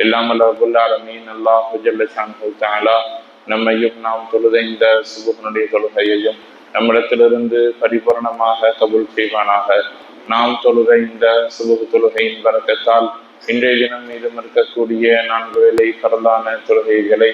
இல்லாமல் ரபுல்லாலமீன் அல்லாஹு ஜல்லஷான் தாலா நம்மையும் நாம் தொழுத இந்த சுபகனுடைய தொழுகையையும் நம்மிடத்திலிருந்து பரிபூரணமாக கபூல் செய்வானாக. நாம் தொழுத இந்த சுபகு தொழுகையின் வரக்கத்தால் இன்றைய தினம் மீதும் இருக்கக்கூடிய நான்கு வேலை பரலான தொழுகைகளை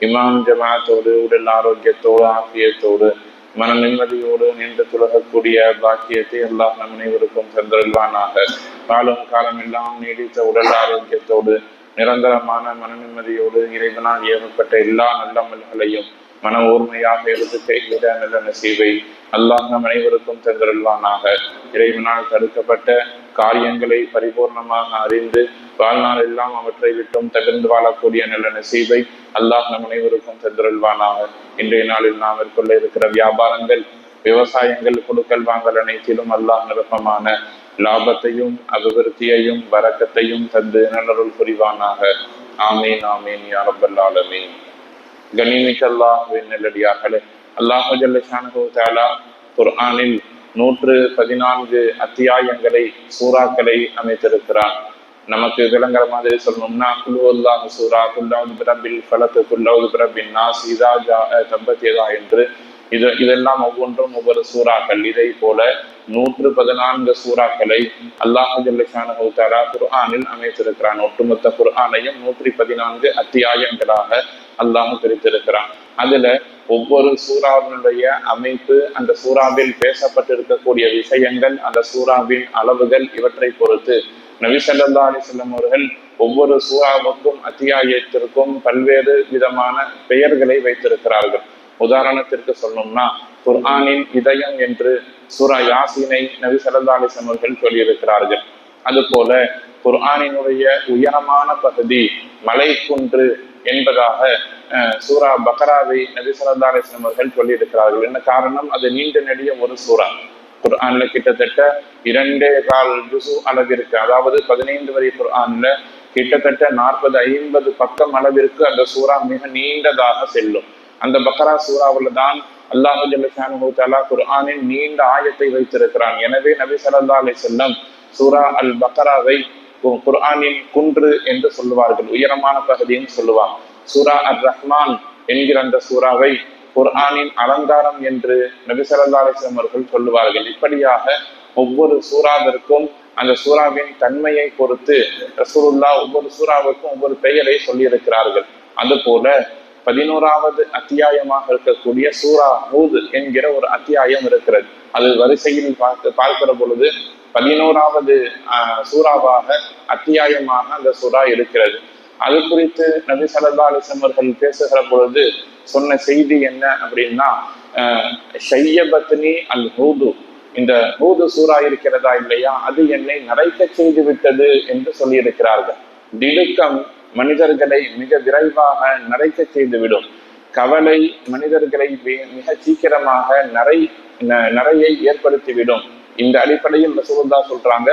இமாம் ஜமாத்தோடு உடல் ஆரோக்கியத்தோடு ஆக்கியத்தோடு மன நிம்மதியோடு நின்று துலகக்கூடிய பாக்கியத்தை எல்லாம் நம் அனைவருக்கும் தந்தருள்வானாக காலம் காலம் எல்லாம் நீடித்த உடல் ஆரோக்கியத்தோடு நிரந்தரமான மன நிம்மதியோடு இறைவனால் ஏவப்பட்ட எல்லா நல்லமல்களையும் மன ஓர்மையாக எடுத்து செய்கிற நல்ல நசீவை அல்லாஹ் நம் அனைவருக்கும் தந்தருள்வானாக. இறைவனால் தடுக்கப்பட்ட காரியங்களை பரிபூர்ணமாக அறிந்து வாழ்நாள் எல்லாம் அவற்றை விட்டும் தகர்ந்து வாழக்கூடிய நல்ல நசீவை அல்லாஹ் நம் அனைவருக்கும் தந்தருள்வானாக. இன்றைய நாளில் நாம் மேற்கொள்ள இருக்கிற வியாபாரங்கள் விவசாயங்கள் கொடுக்கல் வாங்கல் அனைத்திலும் அல்லாஹ் நிரப்பமான லாபத்தையும் அபிவிருத்தியையும் வரக்கத்தையும் தந்து நல்லருள் புரிவானாக. ஆமீன் ஆமீன் யாரபல்லாலமீன் கனிமிக்க அல்லாஹுவின் நெல்லடியார்களே அல்லாஹு ஜல்லஷானு தாலா குர்ஆனில் நூற்று பதினான்கு அத்தியாயங்களை சூறாக்களை அமைத்திருக்கிறான் நமக்கு விளங்குற மாதிரி சொல்லணும்னா குழு சூரா குல்லாவது பிரபில் ஃபலத்து குல்லாவது பிரபின் நாஸ் இதா ஜா தம்பத்தியதா என்று. இது இதெல்லாம் ஒவ்வொன்றும் ஒவ்வொரு சூறாக்கள். இதை போல நூற்று பதினான்கு சூறாக்களை அல்லாஹ் ஜல்லிஷானு குர்ஆனில் அமைத்திருக்கிறான். ஒட்டுமொத்த குர்ஆனையும் நூற்றி பதினான்கு அத்தியாயங்களாக அல்லாஹ் பிரித்திருக்கிறான். அதுல ஒவ்வொரு சூறாவினுடைய அமைப்பு அந்த சூறாவில் பேசப்பட்டிருக்கக்கூடிய விஷயங்கள் அந்த சூறாவின் அளவுகள் இவற்றை பொறுத்து. நபிசல்லா அலிசல்லம் அவர்கள் ஒவ்வொரு சூறாவுக்கும் அத்தியாயத்திற்கும் பல்வேறு விதமான பெயர்களை வைத்திருக்கிறார்கள். உதாரணத்திற்கு சொல்லணும்னா குர்ஆனின் இதயம் என்று சூரா யாசினை நபி சல்லா அலிஸ்லம் அவர்கள் சொல்லியிருக்கிறார்கள். அதுபோல குர்ஆனினுடைய உயரமான பகுதி மலை குன்று என்பதாக சூரா பக்ராவை நபி சல்லா அவர்கள் சொல்லியிருக்கிறார்கள். என்ன காரணம்? அது நீண்ட நெடிய ஒரு சூறா குர்ஆன்ல கிட்டத்தட்ட இரண்டே கால் ஜுசு அளவிற்கு அதாவது பதினைந்து வரை குர்ஆன்ல கிட்டத்தட்ட நாற்பது ஐம்பது பக்கம் அளவிற்கு அந்த சூறா மிக நீண்டதாக செல்லும். அந்த பக்ரா சூறாவில் தான் அல்லாஹு ஜல்லிஷானு தாலா குர்ஆனின் நீண்ட ஆயத்தை வைத்திருக்கிறான். எனவே நபி சல்லா அலி செல்லம் சூரா அல் பக்ராவை குர்ஆனின் குன்று என்று சொல்லுவார்கள். உயரமான பகுதின்னு சொல்லுவாங்க. சூரா அர் ரஹ்மான் என்கிற அந்த சூறாவை குர்ஆனின் அலங்காரம் என்று நபி சல்லா அலிஸ்லாம் அவர்கள் சொல்லுவார்கள். இப்படியாக ஒவ்வொரு சூறாவிற்கும் அந்த சூறாவின் தன்மையை பொறுத்து ரசூலுல்லா ஒவ்வொரு சூறாவுக்கும் ஒவ்வொரு பெயரை சொல்லியிருக்கிறார்கள். அதுபோல பதினோராவது அத்தியாயமாக இருக்கக்கூடிய சூரா ஹூத் என்கிற ஒரு அத்தியாயம் இருக்கிறது. அது வரிசையில் பார்த்து பார்க்கிற பொழுது பதினோராவது சூறாவாக அத்தியாயமாக அந்த சூறா இருக்கிறது. அது குறித்து நபி சல்லா அலிசமர்கள் பேசுகிற பொழுது சொன்ன செய்தி என்ன அப்படின்னா ஷையபத்னி அல் ஹூது. இந்த ஹூது சூறா இருக்கிறதா இல்லையா? அது என்னை நரைக்க செய்து விட்டது என்று சொல்லியிருக்கிறார்கள். திடுக்கம் மனிதர்களை மிக விரைவாக நரைக்க செய்துவிடும். கவலை மனிதர்களை மிக சீக்கிரமாக நரை நரையை ஏற்படுத்திவிடும். இந்த அடிப்படையில் ரசூல்லா சொல்றாங்க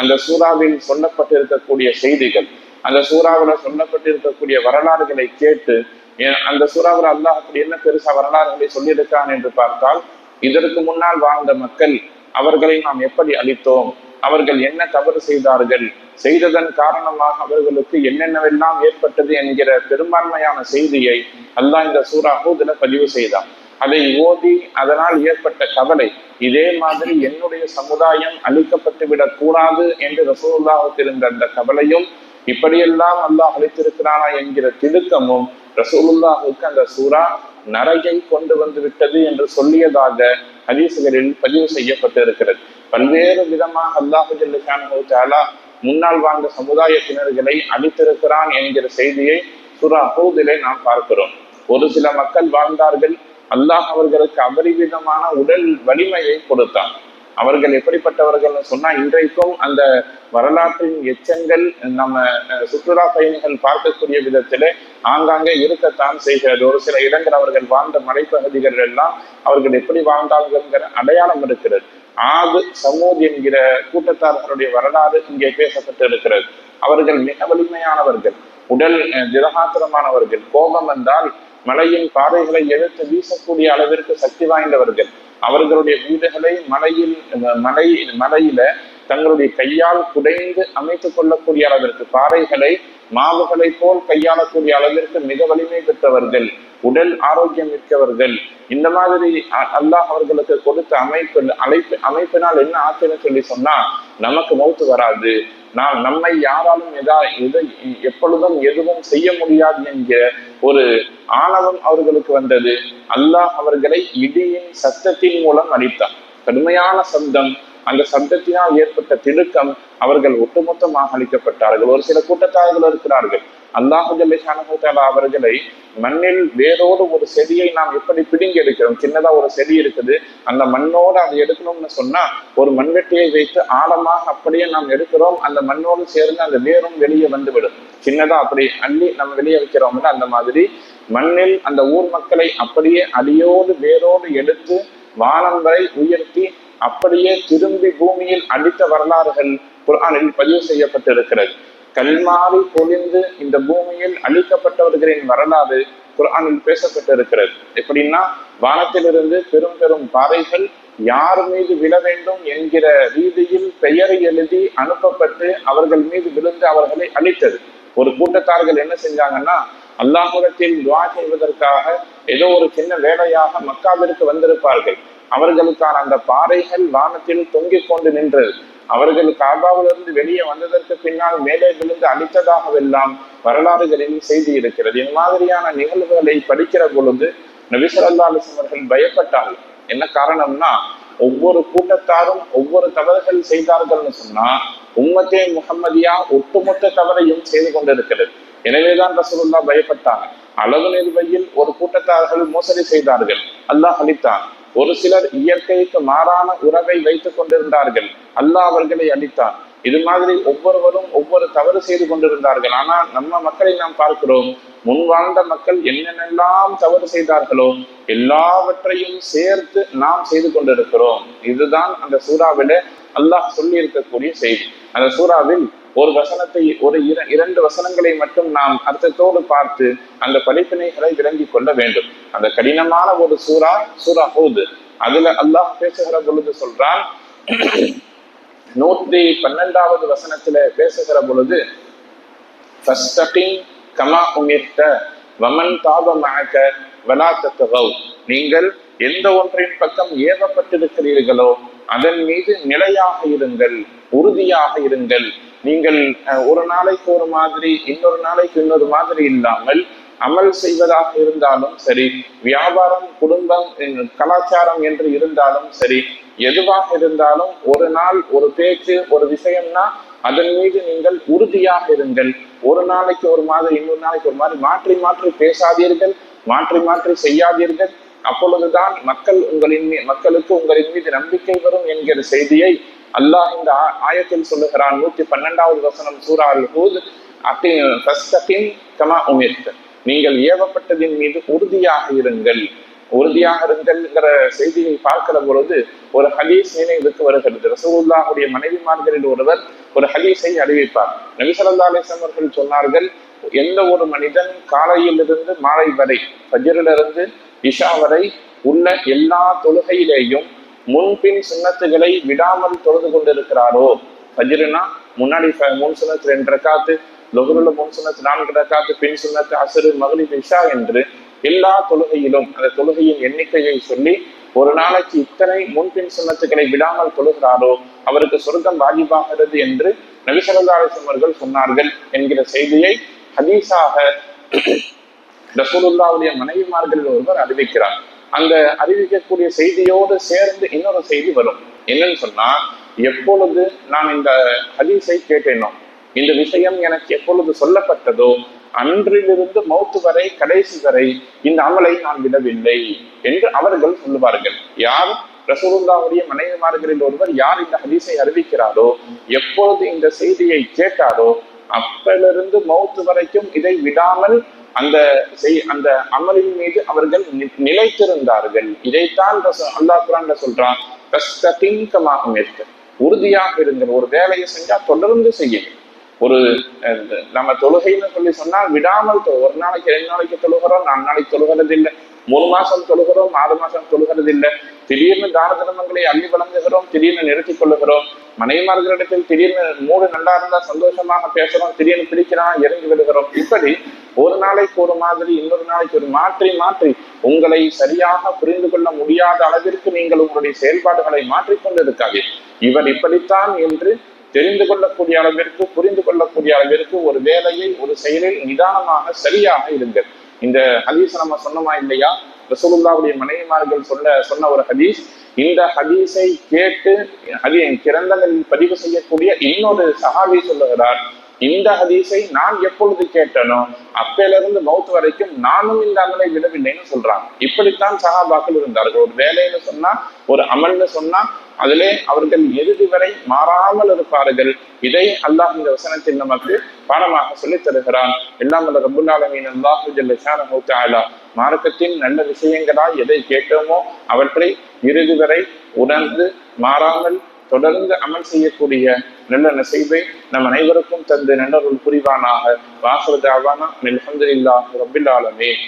அந்த சூறாவில் சொல்லப்பட்டிருக்கக்கூடிய செய்திகள் அந்த சூறாவில் சொல்லப்பட்டிருக்கக்கூடிய வரலாறுகளை கேட்டு அந்த சூறாவில் அல்லாஹ் அப்படி என்ன பெருசா வரலாறுகளை சொல்லியிருக்கான் என்று பார்த்தால் இதற்கு முன்னால் வாழ்ந்த மக்கள் அவர்களை நாம் எப்படி அளித்தோம் அவர்கள் என்ன தவறு செய்தார்கள்? செய்ததன் காரணமாக அவர்களுக்கு என்னென்னவெல்லாம் ஏற்பட்டது என்கிற பெரும்பான்மையான செய்தியை அல்லாஹ் இந்த சூறா ஹூதுல பதிவு செய்தான். அதை ஓதி அதனால் ஏற்பட்ட கவலை இதே மாதிரி என்னுடைய சமுதாயம் அழிக்கப்பட்டு விடக் கூடாது என்று ரசூலுல்லாஹத்திருந்த இருந்த அந்த கவலையும் இப்படியெல்லாம் அல்லாஹ் அளித்திருக்கிறானா என்கிற திடுக்கமும் ரசூலுல்லாஹுக்கு அந்த சூறா நரகை கொண்டு வந்து விட்டது என்று சொல்லியதாக ஹதீசுகளில் பதிவு செய்யப்பட்டிருக்கிறது. பல்வேறு விதமாக அல்லாஹு ஜல்லுகானா முன்னால் வாழ்ந்த சமுதாயத்தினர்களை அளித்திருக்கிறான் என்கிற செய்தியை சுரா ஹூதிலே நாம் பார்க்கிறோம். ஒரு சில மக்கள் வாழ்ந்தார்கள். அல்லாஹ் அவர்களுக்கு அபரிவிதமான உடல் வலிமையை கொடுத்தான். அவர்கள் எப்படிப்பட்டவர்கள்னு சொன்னா இன்றைக்கும் அந்த வரலாற்றின் எச்சங்கள் நம்ம சுற்றுலா பயணிகள் பார்க்கக்கூடிய விதத்திலே ஆங்காங்கே இருக்கத்தான் செய்கிறது. ஒரு சில இடங்கள் அவர்கள் வாழ்ந்த மலைப்பகுதிகள் எல்லாம் அவர்கள் எப்படி வாழ்ந்தார்கள்ங்கிற அடையாளம் இருக்கிறது. ஆது சமூத் என்கிற கூட்டத்தார்களுடைய வரலாறு இங்கே பேசப்பட்டு இருக்கிறது. அவர்கள் மிக வலிமையானவர்கள். உடல் திரகாத்திரமானவர்கள் கோபம் என்றால் மலையின் பாறைகளை எழுத்து வீசக்கூடிய அளவிற்கு சக்தி வாய்ந்தவர்கள். அவர்களுடைய வீடுகளை மலையில் மலை மலையில தங்களுடைய கையால் குடைந்து அமைத்துக் கொள்ளக்கூடிய அளவிற்கு பாறைகளை மாவுகளை போல் கையாளக்கூடிய அளவிற்கு மிக வலிமை பெற்றவர்கள். உடல் ஆரோக்கியம் மிக்கவர்கள் இந்த மாதிரி அல்லாஹ் அவர்களுக்கு கொடுத்த அமைப்பு அழைப்பு அமைப்பினால் என்ன ஆச்சரியம் சொல்லி சொன்னா நமக்கு மௌத்து வராது. நாம் நம்மை யாராலும் எதா எதை எப்பொழுதும் எதுவும் செய்ய முடியாது என்கிற ஒரு ஆணவம் அவர்களுக்கு வந்தது. அல்லாஹ் அவர்களை இடியின் சத்தத்தின் மூலம் அளித்தார் கடுமையான சப்தம் அந்த சப்தத்தினால் ஏற்பட்ட திடுக்கம் அவர்கள் ஒட்டுமொத்தமாக அளிக்கப்பட்டார்கள் ஒரு சில கூட்டத்தார்கள் இருக்கிறார்கள். அல்லாஹு அவர்களை மண்ணில் வேரோடு ஒரு செடியை நாம் எப்படி பிடுங்கி எடுக்கிறோம்? சின்னதா ஒரு செடி இருக்குது. அந்த மண்ணோடு அதை எடுக்கணும்னு சொன்னா ஒரு மண்வெட்டியை வைத்து ஆழமாக அப்படியே நாம் எடுக்கிறோம். அந்த மண்ணோடு சேர்ந்து அந்த வேரும் வெளியே வந்துவிடும். சின்னதா அப்படி அள்ளி நம்ம வெளியே வைக்கிறோம்ல அந்த மாதிரி மண்ணில் அந்த ஊர் மக்களை அப்படியே அடியோடு வேரோடு எடுத்து வானம் வரை உயர்த்தி அப்படியே திரும்பி பூமியில் அடித்த வரலாறுகள் குர்ஆனில் பதிவு செய்யப்பட்டிருக்கிறது. கல்மாறி பொழிந்து இந்த பூமியில் அழிக்கப்பட்டவர்களின் வரலாறு குர்ஆனில் பேசப்பட்டிருக்கிறது. எப்படின்னா வானத்திலிருந்து பெரும் பெரும் பாறைகள் யார் மீது விழ வேண்டும் என்கிற ரீதியில் பெயரை எழுதி அனுப்பப்பட்டு அவர்கள் மீது விழுந்து அவர்களை அழித்தது. ஒரு கூட்டத்தார்கள் என்ன செஞ்சாங்கன்னா அல்லாஹுடத்தில் துவா செய்வதற்காக ஏதோ ஒரு சின்ன வேலையாக மக்காவிற்கு வந்திருப்பார்கள். அவர்களுக்கான அந்த பாறைகள் வானத்தில் தொங்கிக் கொண்டு நின்றது அவர்கள் காபாவிலிருந்து வெளியே வந்ததற்கு பின்னால் மேலே விழுந்து அளித்ததாகவெல்லாம் வரலாறுகளில் செய்தி இருக்கிறது. இந்த மாதிரியான நிகழ்வுகளை படிக்கிற பொழுது நபிசல்லா அவர்கள் பயப்பட்டார்கள். என்ன காரணம்னா ஒவ்வொரு கூட்டத்தாரும் ஒவ்வொரு தவறுகள் செய்தார்கள்னு சொன்னா உம்மத்தே முகம்மதியா ஒட்டுமொத்த தவறையும் செய்து கொண்டிருக்கிறது. எனவேதான் ரசூலுல்லாஹ் பயப்பட்டாங்க. அளவு நிர்வையில் ஒரு கூட்டத்தார்கள் மோசடி செய்தார்கள். அல்லாஹ் அளித்தான் ஒரு சிலர் இயற்கைக்கு மாறான உறவை வைத்துக் கொண்டிருந்தார்கள். அல்லாஹ் அவர்களை அளித்தான் இது மாதிரி ஒவ்வொருவரும் ஒவ்வொரு தவறு செய்து கொண்டிருந்தார்கள். ஆனால் நம்ம மக்களை நாம் பார்க்கிறோம் முன் வாழ்ந்த மக்கள் என்னென்னெல்லாம் தவறு செய்தார்களோ எல்லாவற்றையும் சேர்த்து நாம் செய்து கொண்டிருக்கிறோம். இதுதான் அந்த சூறாவில அல்லாஹ் சொல்லி இருக்கக்கூடிய செய்தி. அந்த சூறாவில் ஒரு வசனத்தை ஒரு இர- இரண்டு வசனங்களை மட்டும் நாம் அர்த்தத்தோடு பார்த்து அந்த படிப்பினைகளை விளங்கி கொள்ள வேண்டும். அந்த கடினமான ஒரு சூறா சூறா ஹூது. அதுல அல்லாஹ் பேசுகிற பொழுது சொல்றான் நூற்றி பன்னெண்டாவது வசனத்துல பேசுகிற பொழுது கமா உமிர்த்த வமன் தாபமாக வலா நீங்கள் எந்த ஒன்றின் பக்கம் ஏவப்பட்டிருக்கிறீர்களோ அதன் மீது நிலையாக இருங்கள் உறுதியாக இருங்கள். நீங்கள் ஒரு நாளைக்கு ஒரு மாதிரி இன்னொரு நாளைக்கு இன்னொரு மாதிரி இல்லாமல் அமல் செய்வதாக இருந்தாலும் சரி வியாபாரம் குடும்பம் கலாச்சாரம் என்று இருந்தாலும் சரி எதுவாக இருந்தாலும் ஒரு நாள் ஒரு பேச்சு ஒரு விஷயம்னா அதன் மீது நீங்கள் உறுதியாக இருங்கள். ஒரு நாளைக்கு ஒரு மாதிரி இன்னொரு நாளைக்கு ஒரு மாதிரி மாற்றி மாற்றி பேசாதீர்கள் மாற்றி மாற்றி செய்யாதீர்கள். அப்பொழுதுதான் மக்கள் உங்களின் மக்களுக்கு உங்களின் மீது நம்பிக்கை வரும் என்கிற செய்தியை அல்லாஹ் இந்த ஆ- ஆயத்தில் சொல்லுகிறான் நூத்தி பன்னெண்டாவது வசனம் சூரா அல் ஹூத் அத்தி கமா உமிர்த்து நீங்கள் ஏவப்பட்டதின் மீது உறுதியாக இருங்கள். உறுதியாக இருங்கள்ங்கிற செய்தியை பார்க்கிற பொழுது ஒரு ஹலீஸ் நினைவுக்கு வருகிறது. ரசகுல்லாவுடைய மனைவிமார்களில் ஒருவர் ஒரு ஹலீஸை அறிவிப்பார். நபி ஸல்லல்லாஹு அவர்கள் சொன்னார்கள் எந்த ஒரு மனிதன் காலையிலிருந்து மாலை வரை ஃபஜ்ரிலிருந்து இஷா வரை உள்ள எல்லா தொழுகையிலேயும் முன்பின் சுன்னத்துகளை விடாமல் தொழுது கொண்டிருக்கிறாரோ? ஃபஜ்ருனா முன்னாடி ஃப- மூணு ரெண்டு ரக்காத்து லொஹருல மூணு சுன்னத்து நான்கு ரக்காத்து பின் சுன்னத்து அசரு மகளிர் இஷா என்று எல்லா தொழுகையிலும் அந்த தொழுகையின் எண்ணிக்கையை சொல்லி ஒரு நாளைக்கு இத்தனை முன்பின் சுன்னத்துக்களை விடாமல் தொழுகிறாரோ அவருக்கு சொர்க்கம் வாஜிபாகிறது என்று நபிசல்லா அவர்கள் சொன்னார்கள் என்கிற செய்தியை ஹதீஸாக ரசூலுல்லாவுடைய மனைவிமார்களில் ஒருவர் அறிவிக்கிறார். அந்த அறிவிக்கக்கூடிய செய்தியோடு சேர்ந்து இன்னொரு செய்தி வரும். என்னன்னு சொன்னா எப்பொழுது நான் இந்த ஹதீஸை கேட்டேனோ இந்த விஷயம் எனக்கு எப்பொழுது சொல்லப்பட்டதோ அன்றிலிருந்து மௌத்து வரை கடைசி வரை இந்த அமலை நான் விடவில்லை என்று அவர்கள் சொல்லுவார்கள். யார்? ரசூலுல்லாவுடைய மனைவிமார்களில் ஒருவர் யார் இந்த ஹதீஸை அறிவிக்கிறாரோ எப்பொழுது இந்த செய்தியை கேட்டாரோ அப்பலிருந்து மௌத்து வரைக்கும் இதை விடாமல் அந்த செய் அந்த அமலின் மீது அவர்கள் நி- நிலைத்திருந்தார்கள். இதைத்தான் ரசூ- அல்லாஹ் குரான்ல சொல்றான் "ஃபஸ்தகிம் கமா உறுதியாக இருங்கள். ஒரு வேலையை செஞ்சா தொடர்ந்து செய்யும் ஒரு நம்ம தொழுகைன்னு சொல்லி சொன்னால் விடாமல் ஒரு நாளைக்கு ரெண்டு நாளைக்கு தொழுகிறோம் நாலு நாளைக்கு தொழுகிறது இல்லை மூணு மாசம் தொழுகிறோம் ஆறு மாசம் தொழுகிறது இல்லை திடீர்னு தான தர்மங்களை அள்ளி வழங்குகிறோம் திடீர்னு நிறுத்திக் கொள்ளுகிறோம். மனைவிமார்களிடத்தில் திடீர்னு மூடு நல்லா இருந்தா சந்தோஷமாக பேசுறோம் திடீர்னு பிடிக்கிறான் இறங்கி விடுகிறோம். இப்படி ஒரு நாளைக்கு ஒரு மாதிரி இன்னொரு நாளைக்கு ஒரு மாற்றி மாற்றி உங்களை சரியாக புரிந்து கொள்ள முடியாத அளவிற்கு நீங்கள் உங்களுடைய செயல்பாடுகளை மாற்றிக்கொண்டு இருக்காது இவர் இப்படித்தான் என்று தெரிந்து கொள்ளக்கூடிய அளவிற்கு புரிந்து கொள்ளக்கூடிய அளவிற்கு ஒரு வேலையை ஒரு செயலில் நிதானமாக சரியாக இருங்கள். இந்த ஹதீஸ் நம்ம சொன்னோமா இல்லையா? ரசூலுல்லாவுடைய மனைவிமார்கள் சொல்ல சொன்ன ஒரு ஹதீஸ். இந்த ஹதீஸை கேட்டு ஹதி கிரந்தங்களில் பதிவு செய்யக்கூடிய இன்னொரு சஹாபி சொல்லுகிறார் இந்த ஹதீஸை நான் எப்பொழுது கேட்டனோ அப்பிலிருந்து மௌத் வரைக்கும் நானும் இந்த அமலை விடவில்லைன்னு சொல்றாங்க. இப்படித்தான் சஹாபாக்கள் இருந்தார்கள். ஒரு வேலைன்னு சொன்னா ஒரு அமல்னு சொன்னா அதிலே அவர்கள் இறுதி வரை மாறாமல் இருப்பார்கள். இதை அல்லாஹ் இந்த வசனத்தில் நமக்கு பாடமாக சொல்லித் தருகிறான் எல்லாம் அந்த ரபுல்லாலமீன் அல்லாஹு ஜல்லஷானஹு மார்க்கத்தின் நல்ல விஷயங்களாய் எதை கேட்டோமோ அவற்றை இறுதி வரை உணர்ந்து மாறாமல் தொடர்ந்து அமல் செய்யக்கூடிய நல்ல நசைவை நம் அனைவருக்கும் தந்து நல்லொருள் புரிவானாக. வாசல் தாவானா அல்ஹம்துலில்லாஹி ரபில் ஆலமீன்.